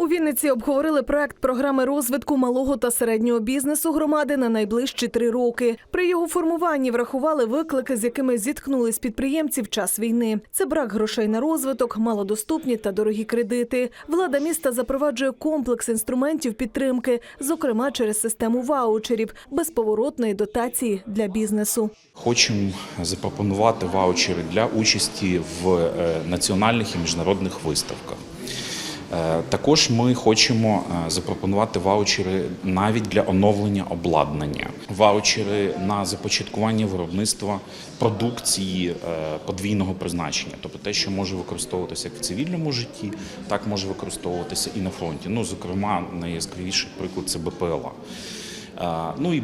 У Вінниці обговорили проект програми розвитку малого та середнього бізнесу громади на найближчі три роки. При його формуванні врахували виклики, з якими зіткнулись підприємці в час війни. Це брак грошей на розвиток, малодоступні та дорогі кредити. Влада міста запроваджує комплекс інструментів підтримки, зокрема через систему ваучерів, безповоротної дотації для бізнесу. Хочемо запропонувати ваучери для участі в е, національних і міжнародних виставках. Е, Також ми хочемо е, запропонувати ваучери навіть для оновлення обладнання, ваучери на започаткування виробництва продукції е, подвійного призначення, тобто те, що може використовуватися як в цивільному житті, так може використовуватися і на фронті. Ну, зокрема, найяскравіший приклад це БПЛА. Ну і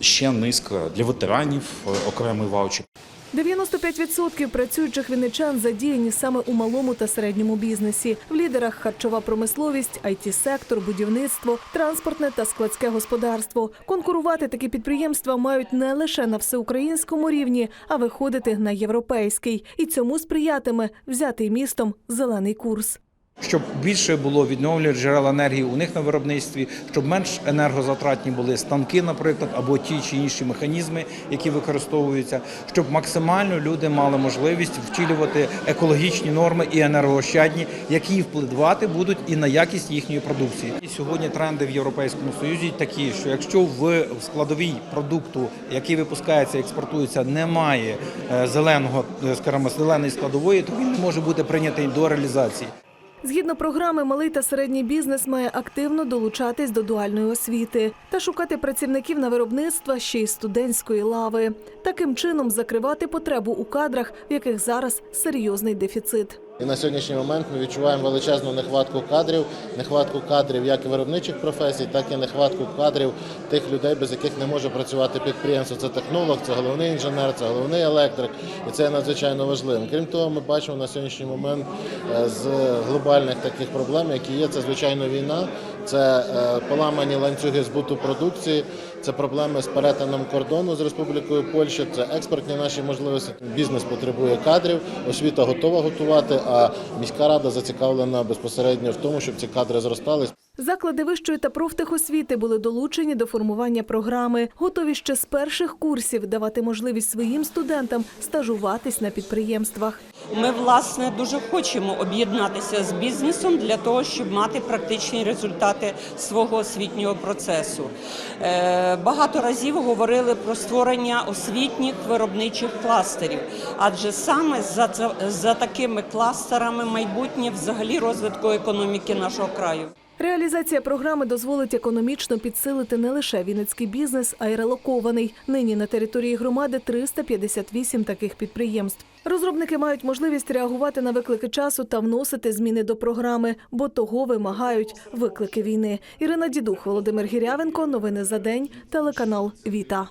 ще низка для ветеранів окремий ваучер. 95% працюючих вінничан задіяні саме у малому та середньому бізнесі. В лідерах харчова промисловість, it сектор будівництво, транспортне та складське господарство. Конкурувати такі підприємства мають не лише на всеукраїнському рівні, а виходити на європейський. І цьому сприятиме взятий містом зелений курс. Щоб більше було відновлюваних джерел енергії у них на виробництві, щоб менш енергозатратні були станки, наприклад, або ті чи інші механізми, які використовуються, щоб максимально люди мали можливість втілювати екологічні норми і енергоощадні, які впливати будуть і на якість їхньої продукції. І сьогодні тренди в Європейському Союзі такі, що якщо в складовій продукту, який випускається, експортується, немає е, зеленого, е, скажімо, зеленої складової, то він не може бути прийнятий до реалізації. Згідно програми, малий та середній бізнес має активно долучатись до дуальної освіти та шукати працівників на виробництва ще й студентської лави. Таким чином закривати потребу у кадрах, в яких зараз серйозний дефіцит. І на сьогоднішній момент ми відчуваємо величезну нехватку кадрів, нехватку кадрів як виробничих професій, так і нехватку кадрів тих людей, без яких не може працювати підприємство. Це технолог, це головний інженер, це головний електрик, і це надзвичайно важливим. Крім того, ми бачимо на сьогоднішній момент е, з глобальних таких проблем, які є, це звичайно війна, це е, поламані ланцюги збуту продукції, це проблеми з перетином кордону з Республікою Польща, це експортні наші можливості. Бізнес потребує кадрів, освіта готова готувати, а міська рада зацікавлена безпосередньо в тому, щоб ці кадри зростали. Заклади вищої та профтехосвіти були долучені до формування програми, готові ще з перших курсів давати можливість своїм студентам стажуватись на підприємствах. Ми власне дуже хочемо об'єднатися з бізнесом для того, щоб мати практичні результати свого освітнього процесу. Е, Багато разів говорили про створення освітніх виробничих кластерів, адже саме за, за такими кластерами майбутнє взагалі розвитку економіки нашого краю. Реалізація програми дозволить економічно підсилити не лише вінницький бізнес, а й релокований. Нині на території громади 358 таких підприємств. Розробники мають можливість реагувати на виклики часу та вносити зміни до програми, бо того вимагають виклики війни. Ірина Дідух, Володимир Гірявенко. Новини за день. Телеканал Віта.